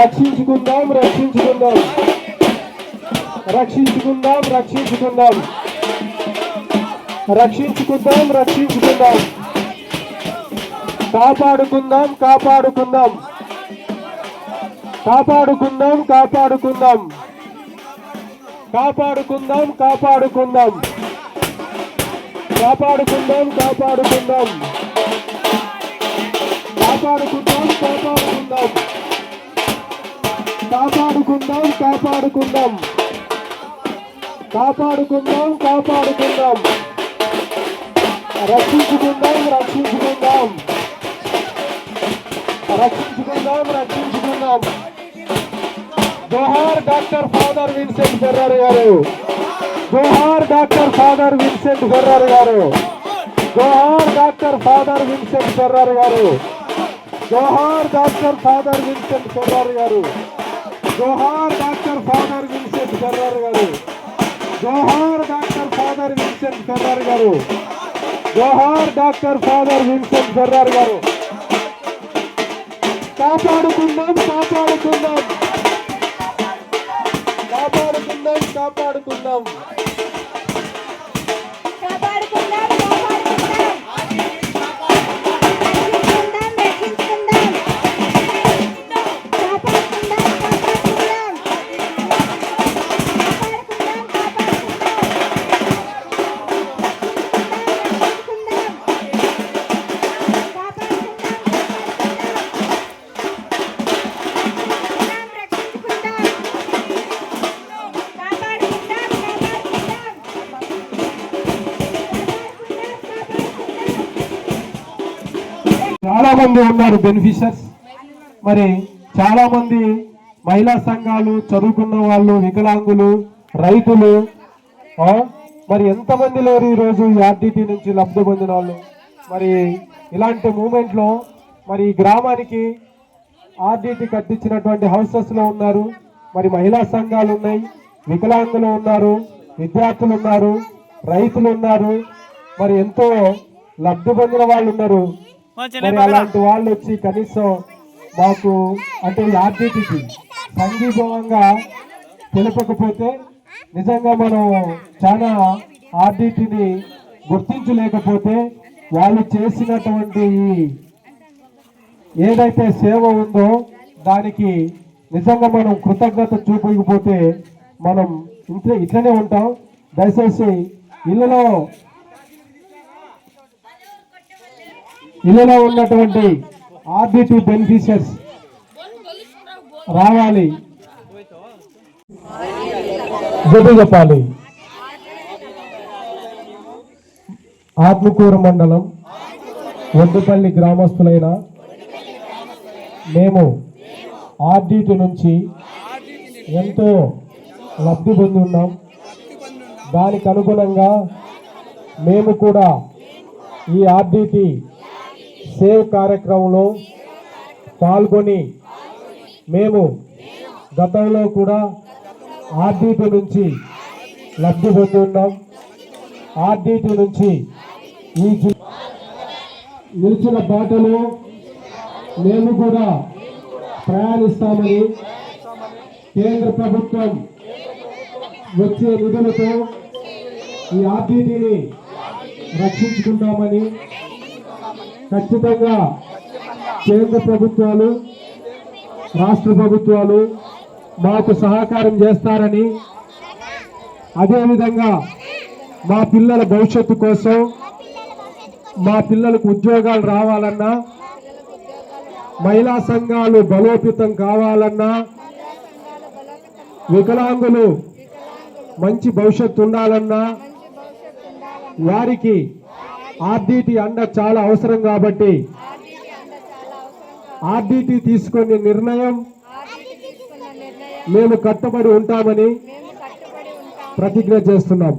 రక్షించుకుందాం రక్షించుకుందాం. రక్షించుకుందాం రక్షించుకుందాం. రక్షించుకుందాం రక్షించుకుందాం. కాపాడుకుందాం కాపాడుకుందాం. కాపాడుకుందాం కాపాడుకుందాం. కాపాడుకుందాం కాపాడుకుందాం. కాపాడుకుందాం కాపాడుకుందాం. కాపాడుకుందాం కాపాడుకుందాం. కాపాడుకుందాం కాపాడుకుందాం. కాపాడుకుందాం కాపాడుకుందాం. రక్షించుకుందాం రక్షించుకుందాం. రక్షించుకుందాం రక్షించుకుందాం. జోహార్ డాక్టర్ ఫాదర్ విన్సెంట్ ఫెర్రర్ గారు. జోహార్ డాక్టర్ ఫాదర్ విన్సెంట్ ఫెర్రర్ గారు. జోహార్ డాక్టర్ ఫాదర్ విన్సెంట్ ఫెర్రర్ గారు. జోహార్ డాక్టర్ ఫాదర్ విన్సెంట్ ఫెర్రర్ గారు. జోహార్ డాక్టర్ ఫాదర్ విన్సెంట్ ఫెర్రర్ గారు. జోహార్ డాక్టర్ ఫాదర్ విన్సెంట్ ఫెర్రర్ గారు. జోహార్ డాక్టర్ ఫాదర్ విన్సెంట్ ఫెర్రర్ గారు. కాపాడుకుందాం కాపాడుకుందాం. కాపాడుకుందాం కాపాడుకుందాం. చాలా మంది ఉన్నారు బెనిఫిషర్స్ మరి చాలా మంది మహిళా సంఘాలు చదువుకున్న వాళ్ళు వికలాంగులు రైతులు మరి ఎంతమంది లేరు ఈరోజు ఈ నుంచి లబ్ధి పొందిన వాళ్ళు? మరి ఇలాంటి మూమెంట్లో మరి ఈ గ్రామానికి ఆర్డీటీ కట్టించినటువంటి హౌసెస్లో ఉన్నారు. మరి మహిళా సంఘాలు ఉన్నాయి. వికలాంగులు ఉన్నారు విద్యార్థులు ఉన్నారు రైతులు ఉన్నారు. మరి ఎంతో లబ్ధి పొందిన వాళ్ళు ఉన్నారు. మరి అలాంటి వాళ్ళు వచ్చి కనీసం మాకు అంటే ఈ ఆర్టీటీకి సంఘీభావంగా తెలపకపోతే నిజంగా మనం చాలా ఆర్డిటిని గుర్తించలేకపోతే వాళ్ళు చేసినటువంటి ఈ ఏదైతే సేవ ఉందో దానికి నిజంగా మనం కృతజ్ఞత చూపకపోతే మనం ఇంట్లో ఇట్లనే ఉంటాం. దయచేసి ఇళ్ళలో ఇళ్ళలో ఉన్నటువంటి ఆర్డిటి బెనిఫిషియర్స్ రావాలి. జత చెప్పాలి. ఆత్మకూరు మండలం ఒడ్డుపల్లి గ్రామస్తులైన మేము ఆర్డిటి నుంచి ఎంతో లబ్ధి పొంది ఉన్నాం. దానికి అనుగుణంగా మేము కూడా ఈ ఆర్డిటి సేవ్ కార్యక్రమంలో పాల్గొని మేము గతంలో కూడా ఆర్డిటి నుంచి లబ్ధి పొందున్నాం ఆర్డిటి నుంచి ఈ నిలిచిన బాటలో మేము కూడా ప్రయాణిస్తామని కేంద్ర ప్రభుత్వం వచ్చే నిధులతో ఈ ఆర్డిటిని రక్షించుకుంటామని ఖచ్చితంగా కేంద్ర ప్రభుత్వాలు రాష్ట్ర ప్రభుత్వాలు మాకు సహకారం చేస్తారని అదేవిధంగా మా పిల్లల భవిష్యత్తు కోసం మా పిల్లలకు ఉద్యోగాలు రావాలన్నా మహిళా సంఘాలు బలోపేతం కావాలన్నా వికలాంగులు మంచి భవిష్యత్తు ఉండాలన్నా వారికి ఆర్డిటి అండ చాలా అవసరం కాబట్టి ఆర్డిటి తీసుకునే నిర్ణయం మేము కట్టుబడి ఉంటామని ప్రతిజ్ఞ చేస్తున్నాం.